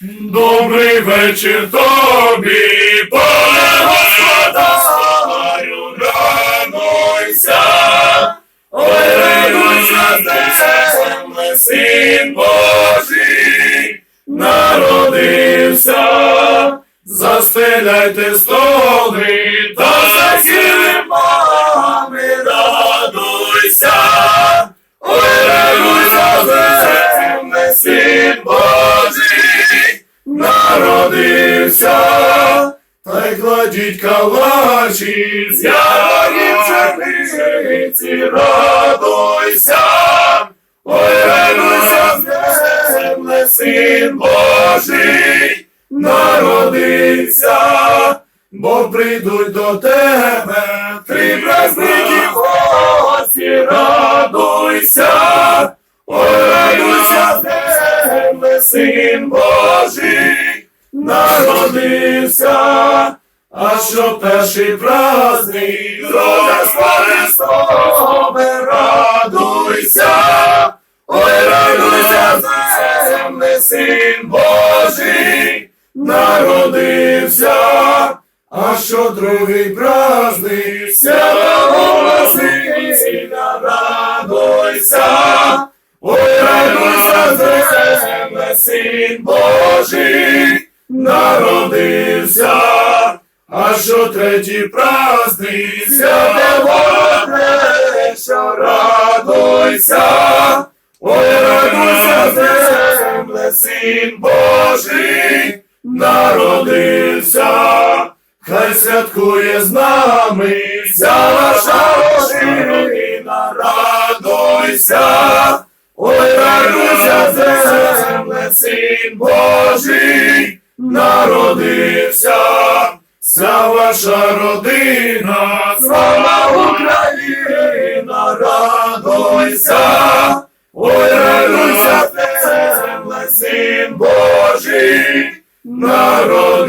Добрий вечір тобі, пане Господарю, радуйся, ой, радуйся, земле, син Божий, народився, застеляйте столи та за та й кладіть калачі з ярої пшениці, радуйся, ой, радуйся, земле, син Божий, народився, бо прийдуть до тебе три праздники гості, радуйся, ой, радуйся, земле, син Божий, народився, а що перший праздник, Рождество Христове, радуйся, ой, радуйся, земле, син Божий, народився, а що другий праздник, святого Василя, радуйся, ой, радуйся, земле, син Божий, народився, а що третій праздник, святого Греша, радуйся, ой, радуйся, земле, син Божий, народився, хай святкує з нами вся наша родина, радуйся, ой, радуйся, земле, син Божий, народився, вся ваша родина, слава Україна, радуйся, ой, радуйся, земле, син Божий, народився.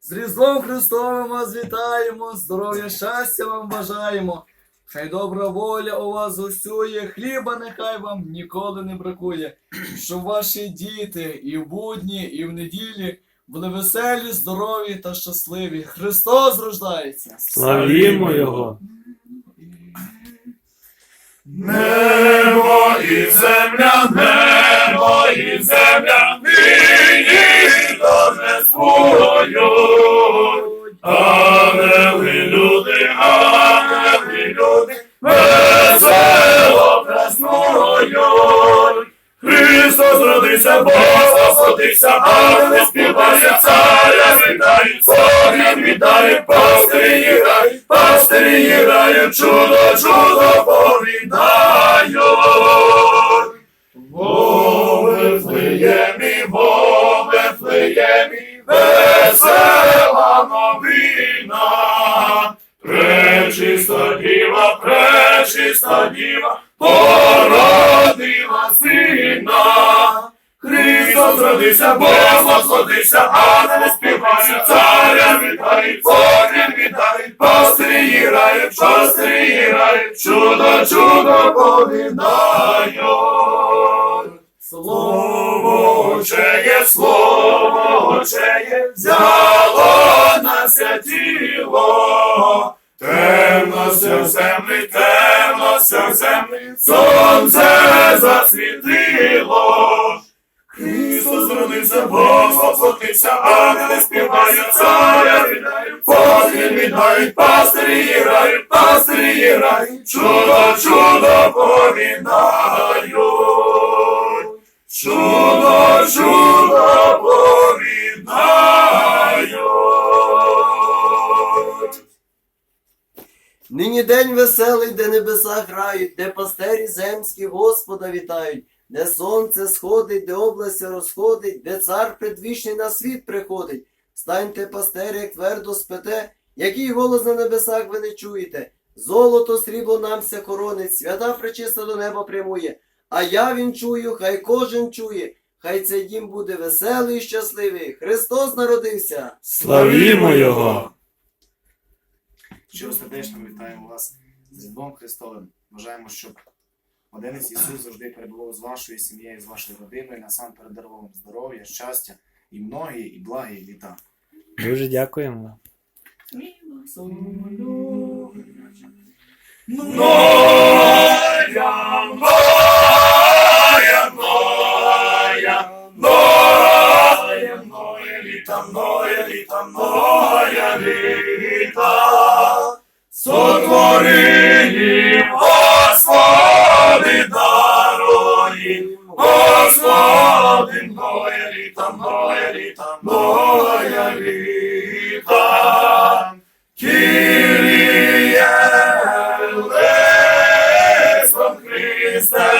З Різдвом Христовим вас вітаємо, здоров'я, щастя вам бажаємо. Хай добра воля у вас гостює, хліба нехай вам ніколи не бракує. Щоб ваші діти і в будні, і в неділі були веселі, здорові та щасливі. Христос рождається! Славімо Його! Небо і земля, небо і земля, нині торжествують. Ангели, Родився, ангели співає, царя вітають, соням вітають, пастирі грають, пастирі грають, чудо, чудо Вифлеємі, во Вифлеємі, весела новина. Пречиста діва, пречиста діва, породила сина. Христос родився, Бог родився, ангели співають, царя вітають, Богів вітають, пастирі грають, пастирі грають, чудо, чудо повідають. Слово Отчеє, слово Отчеє, взяло на ся тіло. Темнося землі, темнося землі, сонце засвітило. Христос родився, Бог воплотився, ангели співають, царя вітають, Богів вітають, пастирі грають, пастирі грають, чудо, чудо повідають. Чудо, чудо повідають. Нині день веселий, де небеса грають, де пастері земські Господа вітають, де сонце сходить, де область розходить, де цар предвічний на світ приходить. Станьте, пастері, як твердо спите, який голос на небесах ви не чуєте. Золото, срібло намся коронить, свята причиста до неба прямує. А я він чую, хай кожен чує, хай цей дім буде веселий і щасливий. Христос народився. Славімо Його! Щиро сердечно вітаємо вас з Різдвом Христовим. Бажаємо, щоб Одинець Ісус завжди перебував з вашою сім'єю, з вашою родиною, насамперед дарував вам здоров'я, щастя і многі, і благі літа. Дуже дякуємо. Моя, Господи, даруй, Господи, моє літа, моє літа, моя літа. Кирія, Лесом Christe,